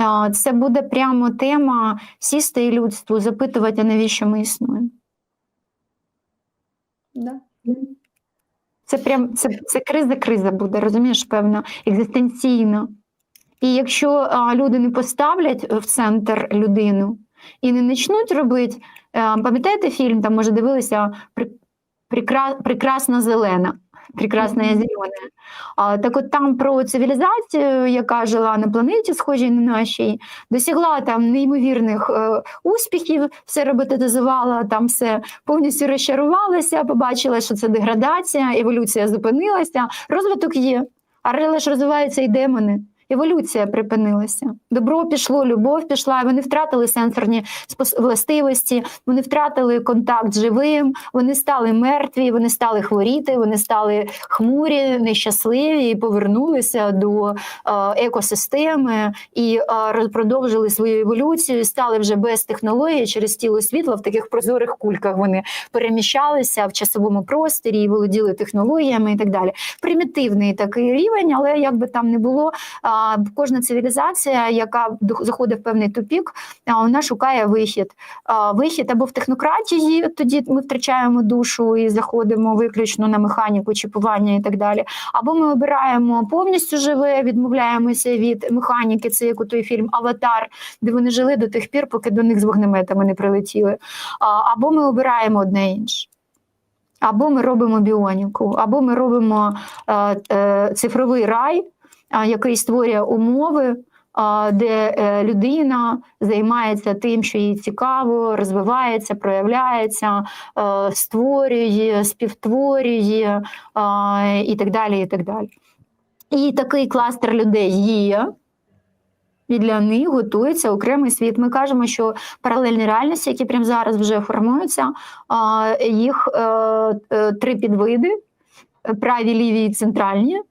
Е, Це буде прямо тема сісти і людству, запитувати, навіщо ми існуємо. Да. Це прям це, це криза-криза буде, розумієш, певно, екзистенційно. І якщо а, люди не поставлять в центр людину і не почнуть робити, а, пам'ятаєте фільм, там, може, дивилися «При- «Прекра- прекрасна зелена. Прекрасна Мгм. зелена. А, так от там про цивілізацію, яка жила на планеті, схожій на нашій, досягла там неймовірних е, успіхів, все роботизувала, там все повністю розчарувалася, побачила, що це деградація, еволюція зупинилася. Розвиток є, але ж розвиваються і демони. Еволюція припинилася. Добро пішло, любов пішла, вони втратили сенсорні властивості, вони втратили контакт з живим, вони стали мертві, вони стали хворіти, вони стали хмурі, нещасливі і повернулися до е, екосистеми і е, продовжили свою еволюцію, стали вже без технології через тіло світла в таких прозорих кульках. Вони переміщалися в часовому просторі і володіли технологіями і так далі. Примітивний такий рівень, але як би там не було, а, кожна цивілізація, яка заходить в певний тупік, вона шукає вихід. Вихід або в технократії, тоді ми втрачаємо душу і заходимо виключно на механіку, чіпування і так далі. Або ми обираємо повністю живе, відмовляємося від механіки. Це як у той фільм Аватар, де вони жили до тих пір, поки до них з вогнеметами не прилетіли. Або ми обираємо одне інше. Або ми робимо біоніку, або ми робимо е, е, цифровий рай, який створює умови, де е, людина займається тим, що їй цікаво, розвивається, проявляється, е, створює, співтворює і так далі. І так далі. І такий кластер людей є. І для них готується окремий світ. Ми кажемо, що паралельні реальності, які прямо зараз вже формуються, їх е, три підвиди: праві, ліві і центральні.